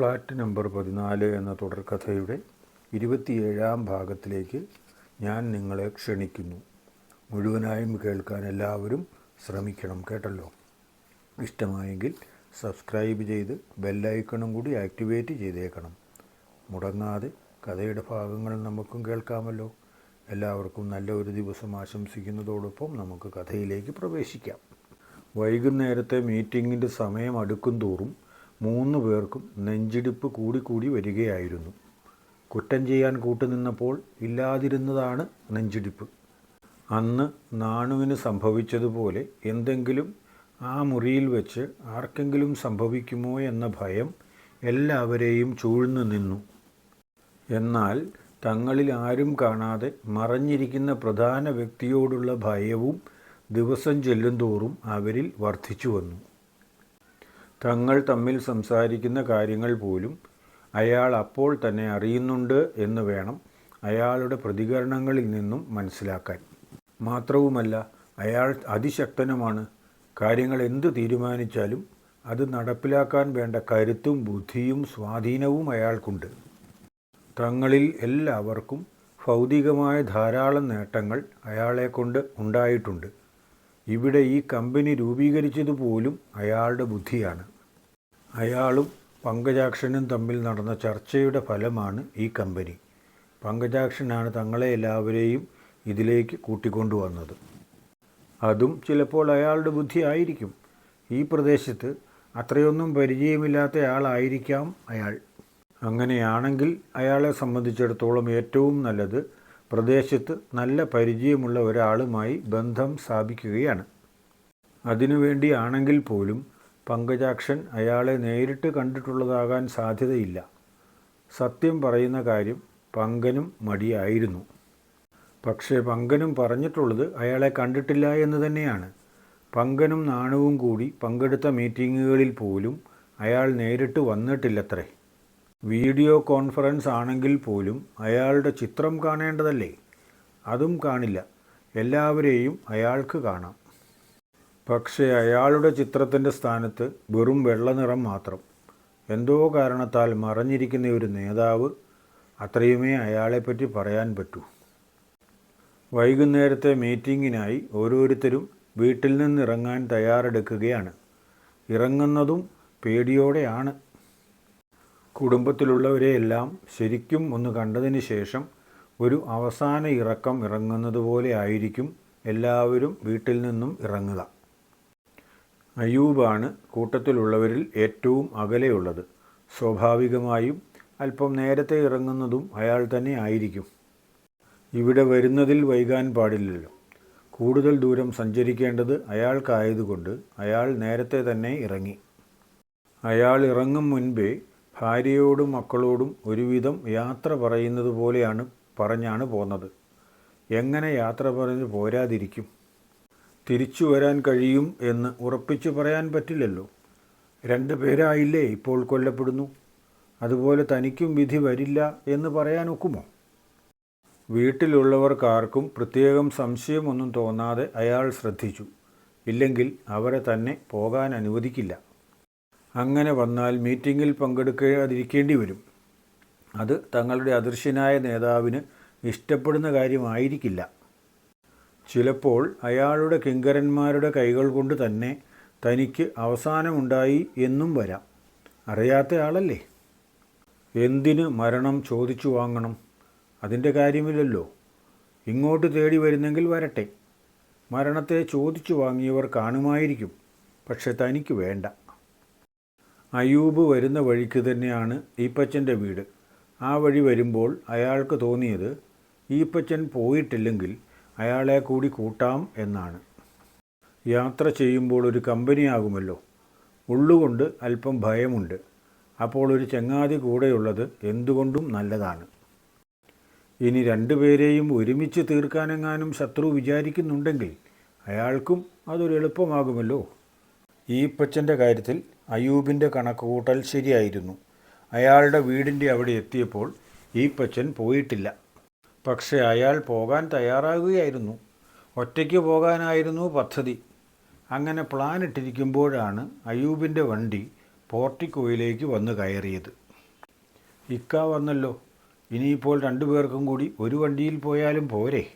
Flat number പതിനാല് എന്ന തുടർക്കഥയുടെ ഇരുപത്തിയേഴാം ഭാഗത്തിലേക്ക് ഞാൻ നിങ്ങളെ ക്ഷണിക്കുന്നു. മുഴുവനായും കേൾക്കാൻ എല്ലാവരും ശ്രമിക്കണം കേട്ടല്ലോ. ഇഷ്ടമായെങ്കിൽ സബ്സ്ക്രൈബ് ചെയ്ത് ബെല്ലൈക്കണും കൂടി ആക്ടിവേറ്റ് ചെയ്തേക്കണം. മുടങ്ങാതെ കഥയുടെ ഭാഗങ്ങൾ നമുക്കും കേൾക്കാമല്ലോ. എല്ലാവർക്കും നല്ല ഒരു ദിവസം ആശംസിക്കുന്നതോടൊപ്പം നമുക്ക് കഥയിലേക്ക് പ്രവേശിക്കാം. വൈകുന്നേരത്തെ മീറ്റിങ്ങിന്റെ സമയം അടുക്കും തോറും മൂന്ന് പേർക്കും നെഞ്ചിടിപ്പ് കൂടിക്കൂടി വരികയായിരുന്നു. കുറ്റം ചെയ്യാൻ കൂട്ടുനിന്നപ്പോൾ ഇല്ലാതിരുന്നതാണ് നെഞ്ചിടിപ്പ്. അന്ന് നാണുവിന് സംഭവിച്ചതുപോലെ എന്തെങ്കിലും ആ മുറിയിൽ വെച്ച് ആർക്കെങ്കിലും സംഭവിക്കുമോ എന്ന ഭയം എല്ലാവരെയും ചൂഴ്ന്നു നിന്നു. എന്നാൽ തങ്ങളിൽ ആരും കാണാതെ മറഞ്ഞിരിക്കുന്ന പ്രധാന വ്യക്തിയോടുള്ള ഭയവും ദിവസം ചെല്ലുന്തോറും അവരിൽ വർദ്ധിച്ചു വന്നു. തങ്ങൾ തമ്മിൽ സംസാരിക്കുന്ന കാര്യങ്ങൾ പോലും അയാൾ അപ്പോൾ തന്നെ അറിയുന്നുണ്ട് എന്ന് വേണം അയാളുടെ പ്രതികരണങ്ങളിൽ നിന്നും മനസ്സിലാക്കാൻ. മാത്രവുമല്ല അയാൾ അതിശക്തനുമാണ്. കാര്യങ്ങൾ എന്ത് തീരുമാനിച്ചാലും അത് നടപ്പിലാക്കാൻ വേണ്ട കരുത്തും ബുദ്ധിയും സ്വാധീനവും അയാൾക്കുണ്ട്. തങ്ങളിൽ എല്ലാവർക്കും ഭൗതികമായ ധാരാളം നേട്ടങ്ങൾ അയാളെക്കൊണ്ട് ഉണ്ടായിട്ടുണ്ട്. ഇവിടെ ഈ കമ്പനി രൂപീകരിച്ചതുപോലും അയാളുടെ ബുദ്ധിയാണ്. അയാളും പങ്കജാക്ഷനും തമ്മിൽ നടന്ന ചർച്ചയുടെ ഫലമാണ് ഈ കമ്പനി. പങ്കജാക്ഷനാണ് തങ്ങളെ എല്ലാവരെയും ഇതിലേക്ക് കൂട്ടിക്കൊണ്ടുവന്നത് അതും ചിലപ്പോൾ അയാളുടെ ബുദ്ധി ആയിരിക്കും. ഈ പ്രദേശത്ത് അത്രയൊന്നും പരിചയമില്ലാത്ത ആളായിരിക്കാം അയാൾ. അങ്ങനെയാണെങ്കിൽ അയാളെ സംബന്ധിച്ചിടത്തോളം ഏറ്റവും നല്ലത് പ്രദേശത്ത് നല്ല പരിചയമുള്ള ഒരാളുമായി ബന്ധം സ്ഥാപിക്കുകയാണ്. അതിനുവേണ്ടിയാണെങ്കിൽ പോലും പങ്കജാക്ഷൻ അയാളെ നേരിട്ട് കണ്ടിട്ടുള്ളതാകാൻ സാധ്യതയില്ല. സത്യം പറയുന്ന കാര്യം പങ്കനും മടിയായിരുന്നു. പക്ഷേ പങ്കനും പറഞ്ഞിട്ടുള്ളത് അയാളെ കണ്ടിട്ടില്ല എന്ന് തന്നെയാണ്. പങ്കനും നാണവും കൂടി പങ്കെടുത്ത മീറ്റിങ്ങുകളിൽ പോലും അയാൾ നേരിട്ട് വന്നിട്ടില്ലത്രേ. വീഡിയോ കോൺഫറൻസ് ആണെങ്കിൽ പോലും അയാളുടെ ചിത്രം കാണേണ്ടതല്ലേ? അതും കാണില്ല. എല്ലാവരെയും അയാൾക്ക് കാണാം. പക്ഷേ അയാളുടെ ചിത്രത്തിന്റെ സ്ഥാനത്ത് വെറും വെള്ളനിറം മാത്രം. എന്തോ കാരണത്താൽ മറഞ്ഞിരിക്കുന്ന ഒരു നേതാവ് അത്രയുമേ അയാളെപ്പറ്റി പറയാൻ പറ്റൂ. വൈകുന്നേരത്തെ മീറ്റിങ്ങിനായി ഓരോരുത്തരും വീട്ടിൽ നിന്നിറങ്ങാൻ തയ്യാറെടുക്കുകയാണ്. ഇറങ്ങുന്നതും പേടിയോടെയാണ്. കുടുംബത്തിലുള്ളവരെയെല്ലാം ശരിക്കും ഒന്ന് കണ്ടതിന് ശേഷം ഒരു അവസാന ഇറക്കം ഇറങ്ങുന്നത് പോലെ ആയിരിക്കും എല്ലാവരും വീട്ടിൽ നിന്നും ഇറങ്ങുക. അയൂബാണ് കൂട്ടത്തിലുള്ളവരിൽ ഏറ്റവും അകലെയുള്ളത്. സ്വാഭാവികമായും അല്പം നേരത്തെ ഇറങ്ങുന്നതും അയാൾ തന്നെ ആയിരിക്കും. ഇവിടെ വരുന്നതിൽ വൈകാൻ പാടില്ലല്ലോ. കൂടുതൽ ദൂരം സഞ്ചരിക്കേണ്ടത് അയാൾക്കായതുകൊണ്ട് അയാൾ നേരത്തെ തന്നെ ഇറങ്ങി. അയാൾ ഇറങ്ങും മുൻപേ ഭാര്യയോടും മക്കളോടും ഒരുവിധം യാത്ര പറയുന്നത് പോലെയാണ് പറഞ്ഞാണ് പോന്നത്. എങ്ങനെ യാത്ര പറഞ്ഞ് പോരാതിരിക്കും? തിരിച്ചു വരാൻ കഴിയും എന്ന് ഉറപ്പിച്ചു പറയാൻ പറ്റില്ലല്ലോ. രണ്ട് പേരായില്ലേ ഇപ്പോൾ കൊല്ലപ്പെടുന്നു. അതുപോലെ തനിക്കും വിധി വരില്ല എന്ന് പറയാൻ ഒക്കുമോ? വീട്ടിലുള്ളവർക്കാർക്കും പ്രത്യേകം സംശയമൊന്നും തോന്നാതെ അയാൾ ശ്രദ്ധിച്ചു. ഇല്ലെങ്കിൽ അവരെ തന്നെ പോകാൻ അനുവദിക്കില്ല. അങ്ങനെ വന്നാൽ മീറ്റിങ്ങിൽ പങ്കെടുക്കാതിരിക്കേണ്ടി വരും അത് തങ്ങളുടെ അദൃശ്യനായ നേതാവിന് ഇഷ്ടപ്പെടുന്ന കാര്യമായിരിക്കില്ല. ചിലപ്പോൾ അയാളുടെ കിങ്കരന്മാരുടെ കൈകൾ കൊണ്ട് തന്നെ തനിക്ക് അവസാനമുണ്ടായി എന്നും വരാം. അറിയാത്ത ആളല്ലേ? എന്തിന് മരണം ചോദിച്ചു വാങ്ങണം? അതിന്റെ കാര്യമില്ലല്ലോ. ഇങ്ങോട്ട് തേടി വരുന്നെങ്കിൽ വരട്ടെ. മരണത്തെ ചോദിച്ചു വാങ്ങിയവർ കാണുമായിരിക്കും. പക്ഷെ തനിക്ക് വേണ്ട. അയൂബ് വരുന്ന വഴിക്ക് തന്നെയാണ് ഈപ്പച്ചന്റെ വീട്. ആ വഴി വരുമ്പോൾ അയാൾക്ക് തോന്നിയത് ഈപ്പച്ചൻ പോയിട്ടില്ലെങ്കിൽ അയാളെ കൂടി കൂട്ടാം എന്നാണ്. യാത്ര ചെയ്യുമ്പോൾ ഒരു കമ്പനിയാകുമല്ലോ. ഉള്ളുകൊണ്ട് അല്പം ഭയമുണ്ട്. അപ്പോൾ ഒരു ചങ്ങാതി കൂടെയുള്ളത് എന്തുകൊണ്ടും നല്ലതാണ്. ഇനി രണ്ടുപേരെയും ഒരുമിച്ച് തീർക്കാനെങ്ങാനും ശത്രു വിചാരിക്കുന്നുണ്ടെങ്കിൽ അയാൾക്കും അതൊരു എളുപ്പമാകുമല്ലോ. ഈപ്പച്ചന്റെ കാര്യത്തിൽ അയൂബിന്റെ കണക്കുകൂട്ടൽ ശരിയായിരുന്നു. അയാളുടെ വീടിന്റെ അവിടെ എത്തിയപ്പോൾ ഈപ്പച്ചൻ പോയിട്ടില്ല. പക്ഷേ അയാൾ പോകാൻ തയ്യാറാകുകയായിരുന്നു ഒറ്റയ്ക്ക് പോകാനായിരുന്നു പദ്ധതി. അങ്ങനെ പ്ലാൻ ഇട്ടിരിക്കുമ്പോഴാണ് അയൂബിന്റെ വണ്ടി പോർട്ടിക്കോയിലേക്ക് വന്ന് കയറിയത്. ഇക്ക വന്നല്ലോ. ഇനിയിപ്പോൾ രണ്ടുപേർക്കും കൂടി ഒരു വണ്ടിയിൽ പോയാലും പോരെ?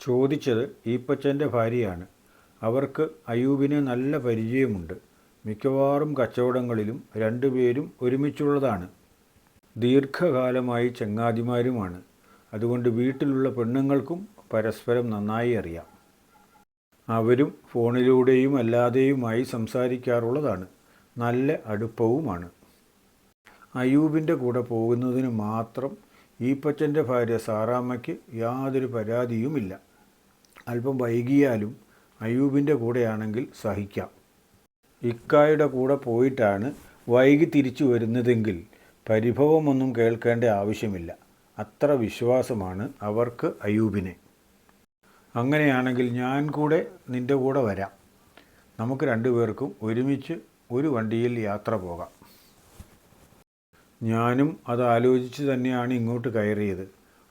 ചോദിച്ചത് ഈപ്പച്ചന്റെ ഭാര്യയാണ്. അവർക്ക് അയൂബിനെ നല്ല പരിചയമുണ്ട്. മിക്കവാറും കച്ചവടങ്ങളിലും രണ്ടുപേരും ഒരുമിച്ചുള്ളതാണ്. ദീർഘകാലമായി ചങ്ങാതിമാരുമാണ്. അതുകൊണ്ട് വീട്ടിലുള്ള പെണ്ണുങ്ങൾക്കും പരസ്പരം നന്നായി അറിയാം. അവരും ഫോണിലൂടെയും അല്ലാതെയുമായി സംസാരിക്കാറുള്ളതാണ്. നല്ല അടുപ്പവുമാണ്. അയൂബിന്റെ കൂടെ പോകുന്നതിന് മാത്രം ഈപ്പച്ചന്റെ ഭാര്യ സാറാമ്മയ്ക്ക് യാതൊരു പരാതിയുമില്ല. അല്പം വൈകിയാലും അയൂബിന്റെ കൂടെയാണെങ്കിൽ സഹിക്കാം. ഇക്കായുടെ കൂടെ പോയിട്ടാണ് വൈകി തിരിച്ചു വരുന്നതെങ്കിൽ പരിഭവമൊന്നും കേൾക്കേണ്ട ആവശ്യമില്ല. അത്ര വിശ്വാസമാണ് അവർക്ക് അയൂബിനെ അങ്ങനെയാണെങ്കിൽ ഞാൻ കൂടെ നിന്റെ കൂടെ വരാം. നമുക്ക് രണ്ടുപേർക്കും ഒരുമിച്ച് ഒരു വണ്ടിയിൽ യാത്ര പോകാം. ഞാനും അത് ആലോചിച്ച് തന്നെയാണ് ഇങ്ങോട്ട് കയറിയത്.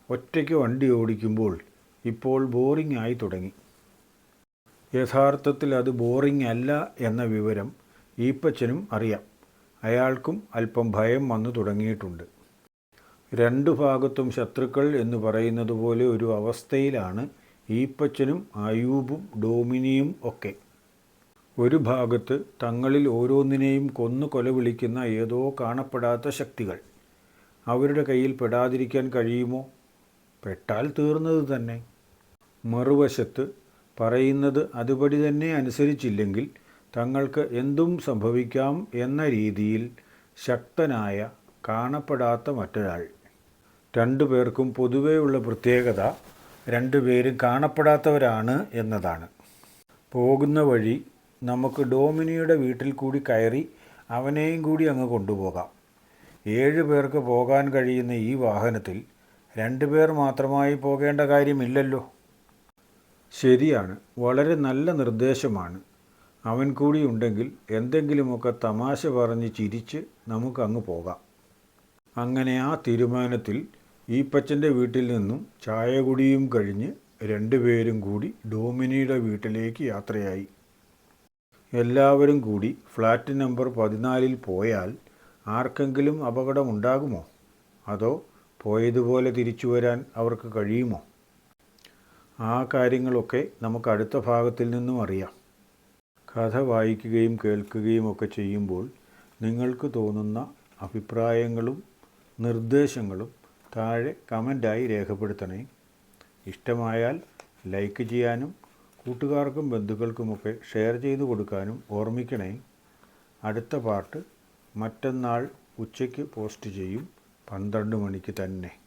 ഒറ്റയ്ക്ക് വണ്ടി ഓടിക്കുമ്പോൾ ഇപ്പോൾ ബോറിംഗ് ആയി തുടങ്ങി. യഥാർത്ഥത്തിൽ അത് ബോറിംഗ് അല്ല എന്ന വിവരം ഈപ്പച്ചനും അറിയാം. അയാൾക്കും അല്പം ഭയം വന്നു തുടങ്ങിയിട്ടുണ്ട്. രണ്ടു ഭാഗത്തും ശത്രുക്കൾ എന്ന് പറയുന്നത് പോലെ ഒരു അവസ്ഥയിലാണ് ഈപ്പച്ചനും അയൂബും ഡോമിനിയും ഒക്കെ. ഒരു ഭാഗത്ത് തങ്ങളിൽ ഓരോന്നിനെയും കൊന്നു കൊലവിളിക്കുന്ന ഏതോ കാണപ്പെടാത്ത ശക്തികൾ. അവരുടെ കയ്യിൽ പെടാതിരിക്കാൻ കഴിയുമോ? പെട്ടാൽ തീർന്നത് തന്നെ. മറുവശത്ത് പറയുന്നത് അതുപടി തന്നെ അനുസരിച്ചില്ലെങ്കിൽ തങ്ങൾക്ക് എന്തും സംഭവിക്കാം എന്ന രീതിയിൽ ശക്തനായ കാണപ്പെടാത്ത മറ്റൊരാൾ. രണ്ടു പേർക്കും പൊതുവെയുള്ള പ്രത്യേകത രണ്ടുപേരും കാണപ്പെടാത്തവരാണ് എന്നതാണ്. പോകുന്ന വഴി നമുക്ക് ഡോമിനിയുടെ വീട്ടിൽ കൂടി കയറി അവനെയും കൂടി അങ്ങ് കൊണ്ടുപോകാം. ഏഴ് പേർക്ക് പോകാൻ കഴിയുന്ന ഈ വാഹനത്തിൽ രണ്ടുപേർ മാത്രമായി പോകേണ്ട കാര്യമില്ലല്ലോ. ശരിയാണ്. വളരെ നല്ല നിർദ്ദേശമാണ്. അവൻ കൂടി ഉണ്ടെങ്കിൽ എന്തെങ്കിലുമൊക്കെ തമാശ പറഞ്ഞ് ചിരിച്ച് നമുക്ക് അങ്ങ് പോകാം. അങ്ങനെ ആ തീരുമാനത്തിൽ ഈപ്പച്ചന്റെ വീട്ടിൽ നിന്നും ചായകുടിയും കഴിഞ്ഞ് രണ്ടുപേരും കൂടി ഡോമിനിയുടെ വീട്ടിലേക്ക് യാത്രയായി. എല്ലാവരും കൂടി ഫ്ലാറ്റ് നമ്പർ പതിനാലിൽ പോയാൽ ആർക്കെങ്കിലും അപകടമുണ്ടാകുമോ? അതോ പോയതുപോലെ തിരിച്ചു വരാൻ അവർക്ക് കഴിയുമോ? ആ കാര്യങ്ങളൊക്കെ നമുക്ക് അടുത്ത ഭാഗത്തിൽ നിന്നും അറിയാം. കഥ വായിക്കുകയും കേൾക്കുകയും ഒക്കെ ചെയ്യുമ്പോൾ നിങ്ങൾക്ക് തോന്നുന്ന അഭിപ്രായങ്ങളും നിർദ്ദേശങ്ങളും താഴെ കമന്റായി രേഖപ്പെടുത്തണേ. ഇഷ്ടമായാൽ ലൈക്ക് ചെയ്യാനും കൂട്ടുകാർക്കും ബന്ധുക്കൾക്കുമൊക്കെ ഷെയർ ചെയ്തു കൊടുക്കാനും ഓർമ്മിക്കണേ. അടുത്ത പാർട്ട് മറ്റന്നാൾ ഉച്ചയ്ക്ക് പോസ്റ്റ് ചെയ്യും പന്ത്രണ്ട് മണിക്ക് തന്നെ.